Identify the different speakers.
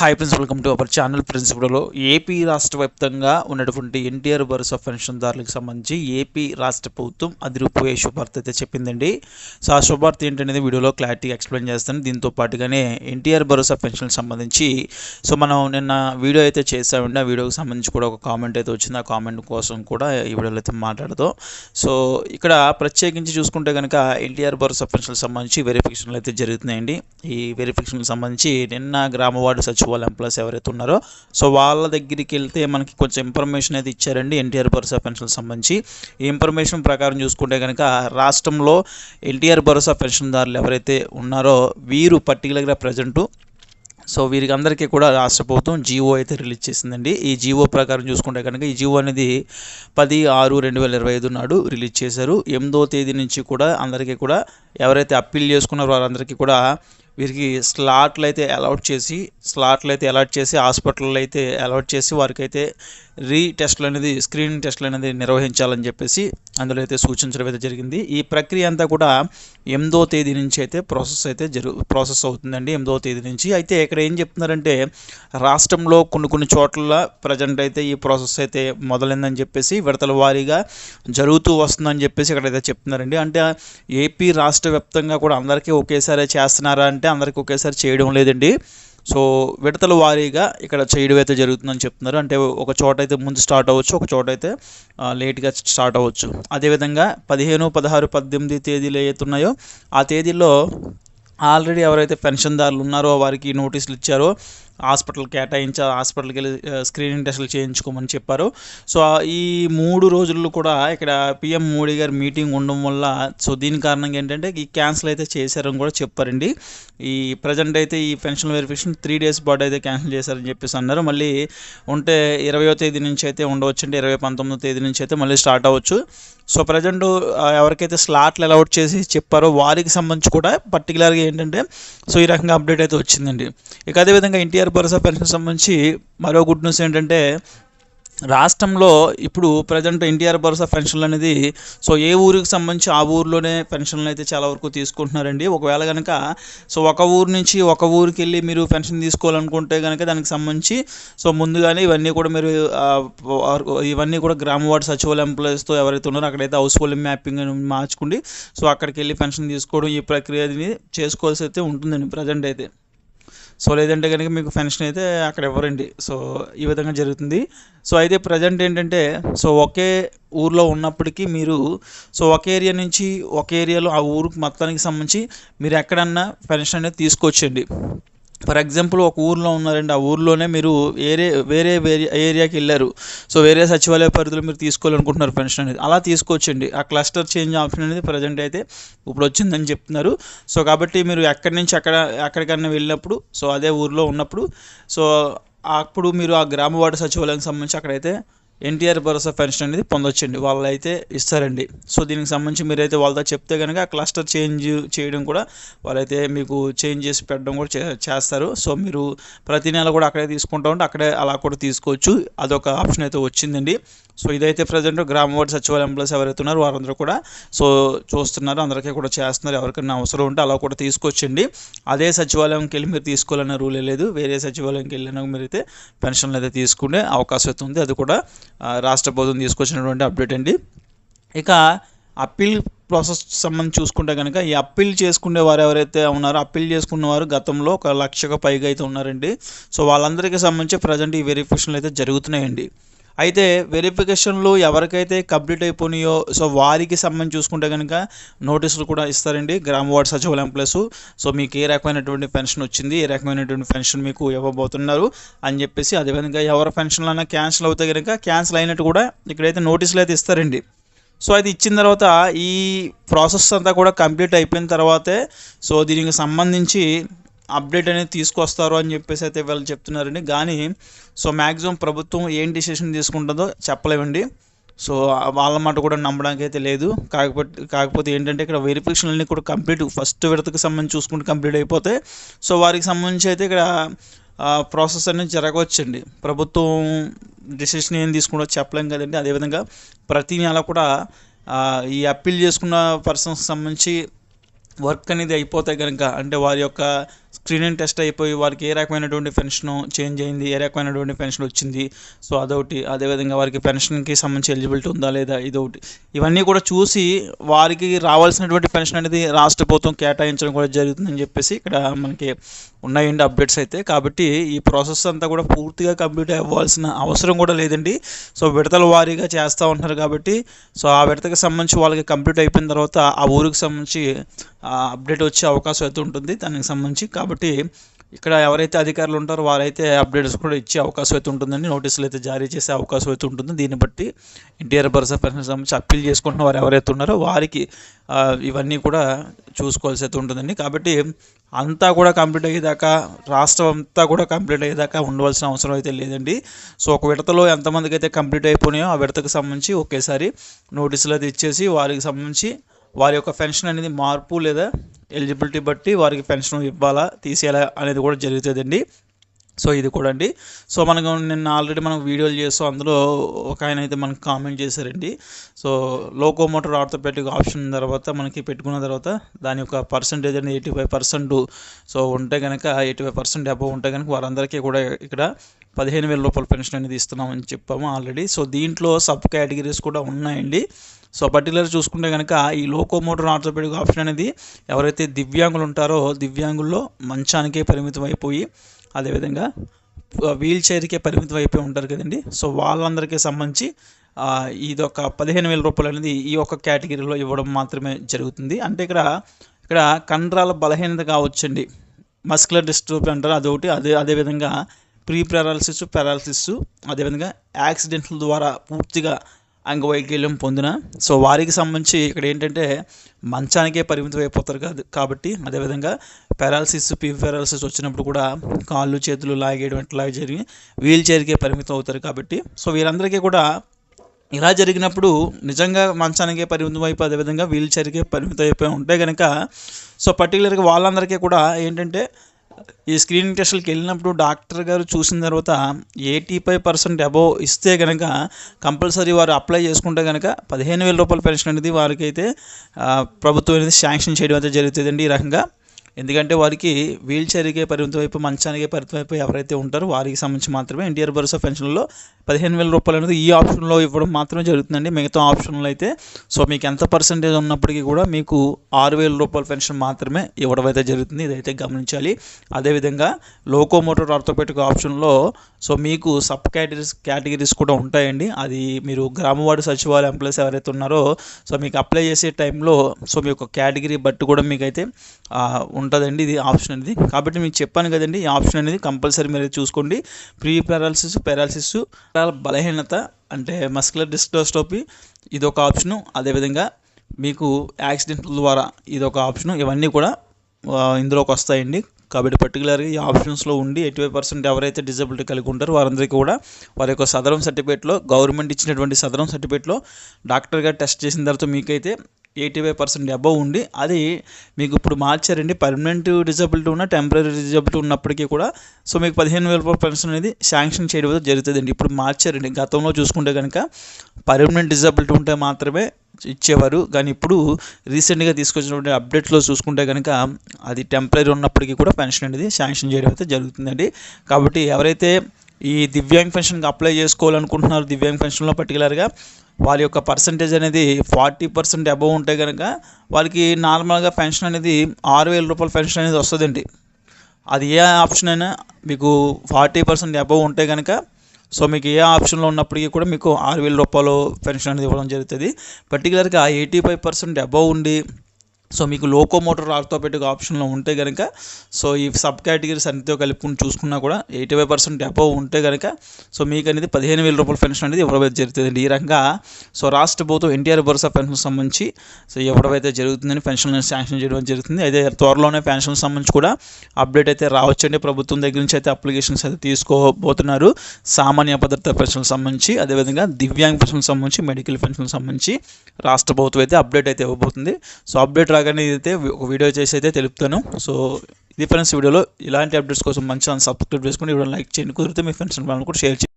Speaker 1: Hi friends welcome to our channel friends ఇప్పుడులో AP రాష్ట్ర వ్యాప్తంగా ఉన్నటువంటి ఎన్టీఆర్ భరోసా పెన్షన్దారులకు సంబంధించి ఏపీ రాష్ట్ర ప్రభుత్వం అదిరిపోయే శుభార్త అయితే చెప్పిందండి. సో ఆ శుభార్త ఏంటనేది వీడియోలో క్లారిటీ ఎక్స్ప్లెయిన్ చేస్తాను. దీంతో పాటుగానే ఎన్టీఆర్ భరోసా పెన్షన్కి సంబంధించి సో మనం నిన్న వీడియో అయితే చేసామండి ఆ వీడియోకి సంబంధించి కూడా ఒక కామెంట్ అయితే వచ్చింది. ఆ కామెంట్ కోసం కూడా ఈ వీడియోలో అయితే మాట్లాడదాం. సో ఇక్కడ ప్రత్యేకించి చూసుకుంటే కనుక ఎన్టీఆర్ భరోసా పెన్షన్కి సంబంధించి వెరిఫికేషన్లు అయితే జరుగుతున్నాయండి. ఈ వెరిఫికేషన్కి సంబంధించి నిన్న గ్రామ వార్డు సచివాలయం ఎంప్లాయీస్ ఎవరైతే ఉన్నారో సో వాళ్ళ దగ్గరికి వెళ్తే మనకి కొంచెం ఇన్ఫర్మేషన్ అయితే ఇచ్చారండి ఎన్టీఆర్ భరోసా పెన్షన్ సంబంధించి. ఈ ఇన్ఫర్మేషన్ ప్రకారం చూసుకుంటే కనుక రాష్ట్రంలో ఎన్టీఆర్ భరోసా పెన్షన్దారులు ఎవరైతే ఉన్నారో వీరు పర్టికులర్గా ప్రజెంటు సో వీరికి అందరికీ కూడా రాష్ట్ర ప్రభుత్వం జీవో అయితే రిలీజ్ చేసిందండి. ఈ జీవో ప్రకారం చూసుకుంటే కనుక ఈ జీవో అనేది పది ఆరు రెండు వేల ఇరవై ఐదు నాడు రిలీజ్ చేశారు. ఎనిమిదో తేదీ నుంచి కూడా అందరికీ కూడా ఎవరైతే అప్పీల్ చేసుకున్నారో వారందరికీ కూడా వీరికి స్లాట్లు అయితే అలాట్ చేసి స్లాట్లు అయితే అలాట్ చేసి హాస్పిటల్లో అయితే అలాట్ చేసి వారికి అయితే రీ టెస్ట్లు అనేది స్క్రీనింగ్ టెస్ట్లు అనేది నిర్వహించాలని చెప్పేసి అందులో అయితే సూచించడం అయితే జరిగింది. ఈ ప్రక్రియ అంతా కూడా ఎనిమిదో తేదీ నుంచి అయితే ప్రాసెస్ అయితే జరు ప్రాసెస్ అవుతుందండి ఎనిమిదో తేదీ నుంచి. అయితే ఇక్కడ ఏం చెప్తున్నారంటే రాష్ట్రంలో కొన్ని కొన్ని చోట్ల ప్రజెంట్ అయితే ఈ ప్రాసెస్ అయితే మొదలైందని చెప్పేసి విడతల వారీగా జరుగుతూ వస్తుందని చెప్పేసి ఇక్కడైతే చెప్తున్నారండి. అంటే ఏపీ రాష్ట్ర వ్యాప్తంగా కూడా అందరికీ ఒకేసారి చేస్తున్నారా అంటే అందరికీ ఒకేసారి చేయడం లేదండి. సో విడతల వారీగా ఇక్కడ చేయడం అయితే జరుగుతుందని చెప్తున్నారు. అంటే ఒక చోట అయితే ముందు స్టార్ట్ అవ్వచ్చు ఒక చోట అయితే లేట్గా స్టార్ట్ అవ్వచ్చు. అదేవిధంగా పదిహేను పదహారు పద్దెనిమిది తేదీలు ఏవైతే ఉన్నాయో ఆ తేదీల్లో ఆల్రెడీ ఎవరైతే పెన్షన్దారులు ఉన్నారో వారికి నోటీసులు ఇచ్చారో హాస్పిటల్ కేటాయించి హాస్పిటల్కి వెళ్ళి స్క్రీనింగ్ టెస్టులు చేయించుకోమని చెప్పారు. సో ఈ మూడు రోజుల్లో కూడా ఇక్కడ పిఎం మోడీ గారి మీటింగ్ ఉండడం వల్ల సో దీని కారణంగా ఏంటంటే ఈ క్యాన్సిల్ అయితే చేశారని కూడా చెప్పారండి. ఈ ప్రజెంట్ అయితే ఈ పెన్షన్ వెరిఫికేషన్ త్రీ డేస్ పాటు అయితే క్యాన్సిల్ చేశారని చెప్పేసి అన్నారు. మళ్ళీ ఉంటే ఇరవయో తేదీ నుంచి అయితే ఉండవచ్చు అంటే ఇరవై పంతొమ్మిదో తేదీ నుంచి అయితే మళ్ళీ స్టార్ట్ అవ్వచ్చు. సో ప్రజెంట్ ఎవరికైతే స్లాట్లు అలౌట్ చేసి చెప్పారో వారికి సంబంధించి కూడా పర్టికులర్గా ఏంటంటే సో ఈ రకంగా అప్డేట్ అయితే వచ్చిందండి. ఇక అదేవిధంగా ఎన్టీఆర్ భరోసా పెన్షన్ సంబంధించి మరో గుడ్ న్యూస్ ఏంటంటే రాష్ట్రంలో ఇప్పుడు ప్రజెంట్ ఎన్టీఆర్ భరోసా పెన్షన్లు అనేది సో ఏ ఊరికి సంబంధించి ఆ ఊరిలోనే పెన్షన్లు అయితే చాలా వరకు తీసుకుంటున్నారండి. ఒకవేళ కనుక సో ఒక ఊరు నుంచి ఒక ఊరికి వెళ్ళి మీరు పెన్షన్ తీసుకోవాలనుకుంటే కనుక దానికి సంబంధించి సో ముందుగానే ఇవన్నీ కూడా మీరు ఇవన్నీ కూడా గ్రామ వార్డు సచివాలయ ఎంప్లాయీస్తో ఎవరైతే ఉన్నారో అక్కడైతే హౌస్ హోల్డ్ మ్యాపింగ్ మార్చుకోండి సో అక్కడికి వెళ్ళి పెన్షన్ తీసుకోవడం ఈ ప్రక్రియని చేసుకోవాల్సి అయితే ఉంటుందండి ప్రజెంట్ అయితే. సో లేదంటే కనుక మీకు పెన్షన్ అయితే అక్కడ ఇవ్వరండి సో ఈ విధంగా జరుగుతుంది. సో అయితే ప్రజెంట్ ఏంటంటే సో ఒకే ఊర్లో ఉన్నప్పటికీ మీరు సో ఒక ఏరియా నుంచి ఒక ఏరియాలో ఆ ఊరికి మొత్తానికి సంబంధించి మీరు ఎక్కడన్నా పెన్షన్ అనేది తీసుకోవచ్చండి ఫర్ ఎగ్జాంపుల్ ఒక ఊర్లో ఉన్నారండి. ఆ ఊర్లోనే మీరు వేరే వేరే వేరే ఏరియాకి వెళ్ళారు. సో వేరే సచివాలయ పరిధిలో మీరు తీసుకోవాలనుకుంటున్నారు పెన్షన్ అనేది. అలా తీసుకోవచ్చండి. ఆ క్లస్టర్ చేంజ్ ఆప్షన్ అనేది ప్రజెంట్ అయితే ఇప్పుడు వచ్చిందని చెప్తున్నారు. సో కాబట్టి మీరు ఎక్కడి నుంచి అక్కడ ఎక్కడికన్నా వెళ్ళినప్పుడు సో అదే ఊర్లో ఉన్నప్పుడు సో అప్పుడు మీరు ఆ గ్రామ వార్డు సచివాలయానికి సంబంధించి అక్కడైతే ఎన్టీఆర్ భరోసా పెన్షన్ అనేది పొందొచ్చండి. వాళ్ళు అయితే ఇస్తారండి. సో దీనికి సంబంధించి మీరైతే వాళ్ళతో చెప్తే కనుక క్లస్టర్ చేంజ్ చేయడం కూడా వాళ్ళైతే మీకు చేంజ్ చేసి పెట్టడం కూడా చేస్తారు. సో మీరు ప్రతి నెల కూడా అక్కడే తీసుకుంటా ఉంటే అక్కడే అలా కూడా తీసుకోవచ్చు. అదొక ఆప్షన్ అయితే వచ్చిందండి. సో ఇదైతే ప్రజెంట్ గ్రామ వార్డు సచివాలయం ఎంప్లాయీస్ ఎవరైతే ఉన్నారో వారందరూ కూడా సో చూస్తున్నారు. అందరికీ కూడా చేస్తున్నారు. ఎవరికైనా అవసరం ఉంటే అలా కూడా తీసుకొచ్చండి. అదే సచివాలయంకి వెళ్ళి మీరు తీసుకోవాలన్న రూలే లేదు. వేరే సచివాలయంకి వెళ్ళినా మీరైతే పెన్షన్లు అయితే తీసుకునే అవకాశం అయితే ఉంది. అది కూడా రాష్ట్ర ప్రభుత్వం తీసుకొచ్చినటువంటి అప్డేట్ అండి. ఇక అప్పీల్ ప్రాసెస్ సంబంధించి చూసుకుంటే కనుక ఈ అప్పీల్ చేసుకునే వారు ఎవరైతే ఉన్నారో అప్పీల్ చేసుకున్న వారు గతంలో ఒక లక్షకు పైగా అయితే ఉన్నారండి. సో వాళ్ళందరికీ సంబంధించి ప్రజెంట్ ఈ వెరిఫికేషన్లు అయితే జరుగుతున్నాయండి. అయితే వెరిఫికేషన్లు ఎవరికైతే కంప్లీట్ అయిపోయినాయో సో వారికి సంబంధించి చూసుకుంటే కనుక నోటీసులు కూడా ఇస్తారండి. గ్రామ వార్డ్ సచివాలయం ఎంప్లాయీస్ సో మీకు ఏ రకమైనటువంటి పెన్షన్ వచ్చింది ఏ రకమైనటువంటి పెన్షన్ మీకు ఇవ్వబోతున్నారు అని చెప్పేసి అదేవిధంగా ఎవరి పెన్షన్లు అయినా క్యాన్సిల్ అవుతే కనుక క్యాన్సిల్ అయినట్టు కూడా ఇక్కడైతే నోటీసులు అయితే ఇస్తారండి. సో అది ఇచ్చిన తర్వాత ఈ ప్రాసెస్ అంతా కూడా కంప్లీట్ అయిపోయిన తర్వాతే సో దీనికి సంబంధించి అప్డేట్ అనేది తీసుకొస్తారు అని చెప్పేసి అయితే వాళ్ళు చెప్తున్నారండి. కానీ సో మ్యాక్సిమం ప్రభుత్వం ఏం డిసిషన్ తీసుకుంటుందో చెప్పలేమండి. సో వాళ్ళ మాట కూడా నమ్మడానికి అయితే లేదు. కాకపోతే కాకపోతే ఏంటంటే ఇక్కడ వెరిఫికేషన్ అన్నీ కూడా కంప్లీట్ ఫస్ట్ విడతకు సంబంధించి చూసుకుంటే కంప్లీట్ అయిపోతే సో వారికి సంబంధించి అయితే ఇక్కడ ప్రాసెస్ అనేది జరగవచ్చండి. ప్రభుత్వం డిసిషన్ ఏం తీసుకుంటో చెప్పలేం కదండి. అదేవిధంగా ప్రతి నెల కూడా ఈ అప్పీల్ చేసుకున్న పర్సన్స్కి సంబంధించి వర్క్ అనేది అయిపోతే కనుక అంటే వారి యొక్క స్క్రీనింగ్ టెస్ట్ అయిపోయి వారికి ఏ రకమైనటువంటి పెన్షన్ చేంజ్ అయింది ఏ రకమైనటువంటి పెన్షన్ వచ్చింది సో అదొకటి. అదేవిధంగా వారికి పెన్షన్కి సంబంధించి ఎలిజిబిలిటీ ఉందా లేదా ఇదొకటి. ఇవన్నీ కూడా చూసి వారికి రావాల్సినటువంటి పెన్షన్ అనేది రాష్ట్ర ప్రభుత్వం కేటాయించడం కూడా జరుగుతుందని చెప్పేసి ఇక్కడ మనకి ఉన్నాయండి అప్డేట్స్ అయితే. కాబట్టి ఈ ప్రాసెస్ అంతా కూడా పూర్తిగా కంప్లీట్ అవ్వాల్సిన అవసరం కూడా లేదండి. సో విడతల వారీగా చేస్తూ ఉంటున్నారు కాబట్టి సో ఆ విడతకి సంబంధించి వాళ్ళకి కంప్లీట్ అయిపోయిన తర్వాత ఆ ఊరికి సంబంధించి అప్డేట్ వచ్చే అవకాశం అయితే ఉంటుంది. దానికి సంబంధించి కాబట్టి ఇక్కడ ఎవరైతే అధికారులు ఉంటారో వారైతే అప్డేట్స్ కూడా ఇచ్చే అవకాశం అయితే ఉంటుందండి. నోటీసులు అయితే జారీ చేసే అవకాశం అయితే ఉంటుంది. దీన్ని బట్టి ఎన్టీఆర్ భరోసా పెన్షన్ సంబంధించి అప్పీల్ చేసుకుంటున్న వారు ఎవరైతే ఉన్నారో వారికి ఇవన్నీ కూడా చూసుకోవాల్సి అయితే ఉంటుందండి. కాబట్టి అంతా కూడా కంప్లీట్ అయ్యేదాకా రాష్ట్రం అంతా కూడా కంప్లీట్ అయ్యేదాకా ఉండవలసిన అవసరం అయితే లేదండి. సో ఒక విడతలో ఎంతమందికి అయితే కంప్లీట్ అయిపోయినాయో ఆ విడతకు సంబంధించి ఒకేసారి నోటీసులు అయితే ఇచ్చేసి వారికి సంబంధించి వారి యొక్క పెన్షన్ అనేది మార్పు లేదా ఎలిజిబిలిటీ బట్టి వారికి పెన్షన్ ఇవ్వాలా తీసేయాలా అనేది కూడా జరుగుతుందండి. సో ఇది కూడా అండి. సో మనకు నిన్న ఆల్రెడీ మనం వీడియోలు చేస్తాం అందులో ఒక ఆయన అయితే మనకు కామెంట్ చేశారండి. సో లోకోమోటర్ ఆర్థోపెటిక్ ఆప్షన్ తర్వాత మనకి పెట్టుకున్న తర్వాత దాని యొక్క పర్సంటేజ్ అనేది ఎయిటీ ఫైవ్ పర్సెంట్. సో ఉంటే కనుక ఎయిటీ ఫైవ్ పర్సెంట్ అబవ్ ఉంటే కనుక వారందరికీ కూడా ఇక్కడ పదిహేను వేల రూపాయల పెన్షన్ అనేది ఇస్తున్నామని చెప్పాము ఆల్రెడీ. సో దీంట్లో సబ్ కేటగిరీస్ కూడా ఉన్నాయండి. సో పర్టికులర్ చూసుకుంటే కనుక ఈ లోకోమోటర్ ఆర్థోపెడిక్ ఆప్షన్ అనేది ఎవరైతే దివ్యాంగులు ఉంటారో దివ్యాంగుల్లో మంచానికే పరిమితం అయిపోయి అదేవిధంగా వీల్ చైర్కే పరిమితం అయిపోయి ఉంటారు కదండి. సో వాళ్ళందరికీ సంబంధించి ఇది ఒక పదిహేను వేల రూపాయలు అనేది ఈ ఒక్క కేటగిరీలో ఇవ్వడం మాత్రమే జరుగుతుంది. అంటే ఇక్కడ ఇక్కడ కండరాల బలహీనత కావచ్చండి. మస్కులర్ డిస్ట్రోఫీ అంటారు అదొకటి. అదే అదేవిధంగా ప్రీ పెరాలసిస్ పెరాలసిస్ అదేవిధంగా యాక్సిడెంట్ల ద్వారా పూర్తిగా అంగవైకల్యం పొందిన సో వారికి సంబంధించి ఇక్కడ ఏంటంటే మంచానికే పరిమితం అయిపోతారు కాదు కాబట్టి అదేవిధంగా పారాలసిస్ పీ పారాలసిస్ వచ్చినప్పుడు కూడా కాళ్ళు చేతులు లాగేయడం ఇట్లా జరిగి వీల్ చైర్కే పరిమితం అవుతారు కాబట్టి. సో వీరందరికీ కూడా ఇలా జరిగినప్పుడు నిజంగా మంచానికే పరిమితం అయిపోయి అదేవిధంగా వీల్ చైర్కే పరిమితం అయిపోయి ఉంటే కనుక సో పర్టికులర్గా వాళ్ళందరికీ కూడా ఏంటంటే ఈ స్క్రీనింగ్ టెస్టులకి వెళ్ళినప్పుడు డాక్టర్ గారు చూసిన తర్వాత ఎయిటీ ఫైవ్ పర్సెంట్ అబోవ్ ఇస్తే కనుక కంపల్సరీ వారు అప్లై చేసుకుంటే కనుక పదిహేను వేల రూపాయల పెన్షన్ అనేది వారికి అయితే ప్రభుత్వం అనేది శాంక్షన్ చేయడం అయితే జరుగుతుందండి ఈ రకంగా. ఎందుకంటే వారికి వీల్ చైర్కే పరిమితం అయిపోయి మంచానికే పరిమితం అయిపోయి ఎవరైతే ఉంటారో వారికి సంబంధించి మాత్రమే ఎన్టీఆర్ భరోసా పెన్షన్లో పదిహేను వేల రూపాయలు అనేది ఈ ఆప్షన్లో ఇవ్వడం మాత్రమే జరుగుతుందండి. మిగతా ఆప్షన్లో అయితే సో మీకు ఎంత పర్సెంటేజ్ ఉన్నప్పటికీ కూడా మీకు ఆరు వేల రూపాయల పెన్షన్ మాత్రమే ఇవ్వడం అయితే జరుగుతుంది. ఇదైతే గమనించాలి. అదేవిధంగా లోకోమోటర్ ఆర్థోపెటిక్ ఆప్షన్లో సో మీకు సబ్ కేటగిరీస్ కేటగిరీస్ కూడా ఉంటాయండి. అది మీరు గ్రామవాడు సచివాలయ ఎంప్లాయీస్ ఎవరైతే ఉన్నారో సో మీకు అప్లై చేసే టైంలో సో మీ యొక్క కేటగిరీ బట్టి కూడా మీకైతే ఉంటుందండి ఇది ఆప్షన్ అనేది. కాబట్టి మీకు చెప్పాను కదండి ఈ ఆప్షన్ అనేది కంపల్సరీ మీరు చూసుకోండి. ప్రీ పారాలసిస్ పారాలసిస్ బలహీనత అంటే మస్కులర్ డిస్టోస్టోపీ ఇది ఒక ఆప్షను. అదేవిధంగా మీకు యాక్సిడెంట్ల ద్వారా ఇది ఒక ఆప్షను. ఇవన్నీ కూడా ఇందులోకి వస్తాయండి. కాబట్టి పర్టికులర్గా ఈ ఆప్షన్స్లో ఉండి ఎయిటీ ఫైవ్ పర్సెంట్ ఎవరైతే డిజబిలిటీ కలిగి ఉంటారో వారందరికీ కూడా వారి యొక్క సదరం సర్టిఫికేట్లో గవర్నమెంట్ ఇచ్చినటువంటి సదరం సర్టిఫికేట్లో డాక్టర్ గారు టెస్ట్ చేసిన తర్వాత మీకైతే ఎయిటీ ఫైవ్ పర్సెంట్ అబవ్ ఉండి అది మీకు ఇప్పుడు మార్చారండి. పర్మనెంట్ డిజబిలిటీ ఉన్న టెంపరీ డిజబిలిటీ ఉన్నప్పటికీ కూడా సో మీకు పదిహేను వేల రూపాయల పెన్షన్ అనేది శాంక్షన్ చేయడం అయితే జరుగుతుందండి. ఇప్పుడు మార్చారండి. గతంలో చూసుకుంటే కనుక పర్మనెంట్ డిజబిలిటీ ఉంటే మాత్రమే ఇచ్చేవారు. కానీ ఇప్పుడు రీసెంట్గా తీసుకొచ్చినటువంటి అప్డేట్లో చూసుకుంటే కనుక అది టెంపరీ ఉన్నప్పటికీ కూడా పెన్షన్ అనేది శాంక్షన్ చేయడం అయితే జరుగుతుందండి. కాబట్టి ఎవరైతే ఈ దివ్యాంగ్ పెన్షన్కి అప్లై చేసుకోవాలనుకుంటున్నారు దివ్యాంగ్ పెన్షన్లో పర్టికులర్గా వారి యొక్క పర్సంటేజ్ అనేది ఫార్టీ పర్సెంట్ అబవ్ ఉంటే కనుక వాళ్ళకి నార్మల్గా పెన్షన్ అనేది ఆరు వేల రూపాయల పెన్షన్ అనేది వస్తుందండి. అది ఏ ఆప్షన్ అయినా మీకు ఫార్టీ పర్సెంట్ అబవ్ ఉంటే కనుక సో మీకు ఏ ఆప్షన్లో ఉన్నప్పటికీ కూడా మీకు ఆరు వేల రూపాయలు పెన్షన్ అనేది ఇవ్వడం జరుగుతుంది. పర్టికులర్గా ఎయిటీ ఫైవ్ పర్సెంట్ అబవ్ ఉండి సో మీకు లోకోమోటర్ ఆర్థోపెటిక్ ఆప్షన్లో ఉంటే కనుక సో ఈ సబ్ కేటగిరీస్ అన్నిటితో కలుపుకుని చూసుకున్నా కూడా ఎయిటీ ఫైవ్ పర్సెంట్ అబోవ్ ఉంటే కనుక సో మీకు అనేది పదిహేను వేల రూపాయల పెన్షన్ అనేది ఎవరైతే జరుగుతుంది ఈ రకంగా సో రాష్ట్ర ప్రభుత్వం ఎన్టీఆర్ భరోసా పెన్షన్ సంబంధించి సో ఎవరైతే జరుగుతుందని పెన్షన్ శాంక్షన్ చేయడం జరుగుతుంది. అయితే త్వరలోనే పెన్షన్ సంబంధించి కూడా అప్డేట్ అయితే రావచ్చండి. ప్రభుత్వం దగ్గర నుంచి అయితే అప్లికేషన్స్ అయితే తీసుకోబోతున్నారు. సామాన్య భద్రత పెన్షన్ సంబంధించి అదేవిధంగా దివ్యాంగ్ పెన్షన్ సంబంధించి మెడికల్ పెన్షన్ సంబంధించి రాష్ట్ర ప్రభుత్వం అయితే అప్డేట్ అయితే ఇవ్వబోతుంది. సో అప్డేట్ రాగానే ఇదైతే ఒక వీడియో చేసి అయితే తెలుపుతాను. సో ఇది ఫ్రెండ్స్ వీడియోలో ఇలాంటి అప్డేట్స్ కోసం మంచిగా సబ్స్క్రైబ్ చేసుకుని వీడియో లైక్ చేయండి. కుదిరితే మీ ఫ్రెండ్స్ వాళ్ళని కూడా షేర్ చేయండి.